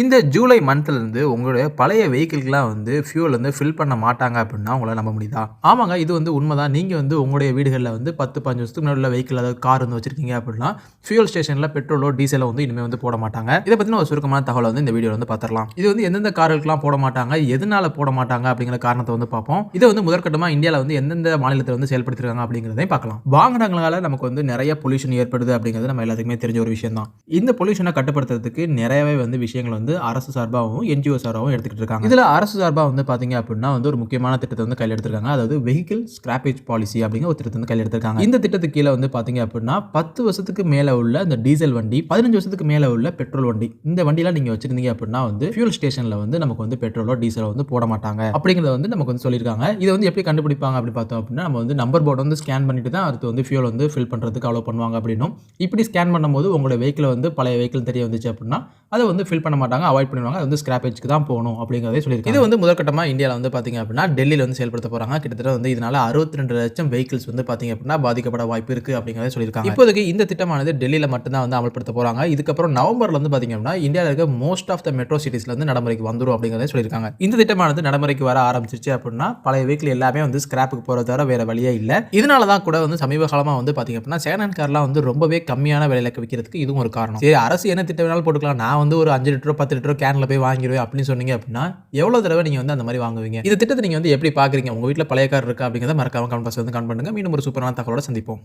இந்த ஜூலை மந்த்லேருந்து உங்களுடைய பழைய வெஹிக்கிள்கெலாம் வந்து ஃபியூல் வந்து ஃபில் பண்ண மாட்டாங்க அப்படின்னா உங்களால் நம்ப முடியுதா? ஆமாங்க இது வந்து உண்மைதான். நீங்கள் வந்து உங்களுடைய வீடுகளில் வந்து பத்து பஞ்சு வருஷத்துக்கு முன்னாடி உள்ள வெஹிக்கிள் அதாவது கார் வந்து வச்சிருக்கீங்க அப்படின்னா ஃபியூல் ஸ்டேஷனில் பெட்ரோலோ டீசலோ வந்து இனிமேல் வந்து போட மாட்டாங்க. இதை பற்றின ஒரு சுருக்கமான தகவலை வந்து இந்த வீடியோ வந்து பார்த்துடலாம். இது வந்து எந்தெந்த கார்களுக்கெலாம் போட மாட்டாங்க எதனால போட மாட்டாங்க அப்படிங்கிற காரணத்தை வந்து பார்ப்போம். இதை வந்து முதற்கட்டமாக இந்தியாவில் வந்து எந்தெந்த மாநிலத்தில் வந்து செயல்படுத்திருக்காங்க அப்படிங்கிறதையும் பார்க்கலாம். வாகனங்களால் நமக்கு வந்து நிறைய பொல்யூஷன் ஏற்படுது அப்படிங்கிறது நம்ம எல்லாத்துக்குமே தெரிஞ்ச ஒரு விஷயம் தான் இந்த பொல்யூஷனை கட்டுப்படுத்துறதுக்கு நிறையவே வந்து விஷயங்கள் வந்து அரசு சார்பாகவும் என்ஜிஓ சார்பாகவும் எடுத்துக்கிட்டு இருக்காங்க. இதில் அரசு சார்பாக வந்து பார்த்தீங்க அப்படின்னா வந்து ஒரு முக்கியமான திட்டத்தை வந்து கையில் எடுத்திருக்காங்க. அதாவது வெஹிக்கிள் ஸ்கிராப்பேஜ் பாலிசி அப்படிங்கிற ஒரு திட்டத்தை வந்து கையில் எடுத்திருக்காங்க. இந்த திட்டத்துக்கு கீழே வந்து பார்த்தீங்க அப்படின்னா பத்து வருஷத்துக்கு மேலே உள்ள இந்த டீசல் வண்டி பதினஞ்சு வருஷத்துக்கு மேலே உள்ள பெட்ரோல் வண்டி இந்த வண்டிலாம் நீங்கள் வச்சிருந்தீங்க அப்படின்னா வந்து ஃபியூல் ஸ்டேஷனில் வந்து நமக்கு வந்து பெட்ரோலோ டீசலோ வந்து போட மாட்டாங்க. அப்படிங்கிறத வந்து நமக்கு வந்து சொல்லியிருக்காங்க. இதை வந்து எப்படி கண்டுபிடிப்பாங்க அப்படி பார்த்தோம் அப்படின்னா நம்ம வந்து நம்பர் போர்டு வந்து ஸ்கேன் பண்ணிட்டு தான் அடுத்து வந்து ஃபியூல் வந்து ஃபில் பண்ணுறதுக்கு அலோவ் பண்ணுவாங்க அப்படின்னும். இப்படி ஸ்கேன் பண்ணும்போது உங்களோட வெஹிக்கிள் வந்து பழைய வெஹிக்கிள் தெரிய வந்துச்சு அப்படின்னா அதை வந்து ஃபில் பண்ண மாட்டாங்க. அவாய்ட் பண்ணிடுவாங்க அது வந்து ஸ்கிராப்பேஜ்க்கு தான் போகணும் அப்படிங்கிறதே சொல்லியிருக்காங்க. இது வந்து முதற்கட்டமாக இந்தியாவில் வந்து பார்த்தீங்க அப்படின்னா டெல்லியில் வந்து செயல்படுத்த போகிறாங்க கிட்டத்தட்ட வந்து இதனால அறுபத்தி ரெண்டு லட்சம் வெஹிக்கிள்ஸ் வந்து பார்த்தீங்க அப்படின்னா பாதிக்கப்பட வாய்ப்பு இருக்குது அப்படிங்கிறத சொல்லியிருக்காங்க. இப்போதைக்கு இந்த திட்டமானது டெல்லியில் மட்டும்தான் வந்து அமல்படுத்த போகிறாங்க இதுக்கப்புறம் நவம்பர்ல வந்து பார்த்தீங்க அப்படின்னா இந்தியாவில் இருக்க மோஸ்ட் ஆஃப் த மெட்ரோ சிட்டிஸ்ல வந்து நடைமுறைக்கு வந்துடும் அப்படிங்கிறத சொல்லியிருக்காங்க. இந்த திட்டமானது நடைமுறைக்கு வர ஆரம்பிச்சிருச்சு அப்படின்னா பழைய வெஹிக்கிள் எல்லாமே வந்து ஸ்கிராப்புக்கு போகிறத தவிர வேற வழியே இல்லை. இதனால தான் கூட வந்து சமீப காலமாக வந்து பார்த்தீங்க அப்படின்னா செகண்ட் ஹேண்ட் கார்லாம் வந்து ரொம்பவே கம்மியான விலையில விற்கிறதுக்கு இதுவும் ஒரு காரணம். சரி அரசு என்ன திட்டம் வேணாலும் போட்டுக்கலாம். நான் வந்து ஒரு அஞ்சு லிட்டரோ பத்து லிட்டரோ கேனில் போய் வாங்கிடுவேன் அப்படின்னு சொன்னீங்க அப்படின்னா எவ்வளோ தடவை நீங்கள் வந்து அந்த மாதிரி வாங்குவீங்க? இந்த திட்டத்தை நீங்கள் வந்து எப்படி பார்க்குறீங்க உங்கள் வீட்டில் பழைய கார் இருக்கா அப்படிங்கிறத மறக்காம கமெண்ட் பாக்ஸ் வந்து கமெண்ட் பண்ணுங்க. மீண்டும் ஒரு சூப்பரான தகவலோட சந்திப்போம்.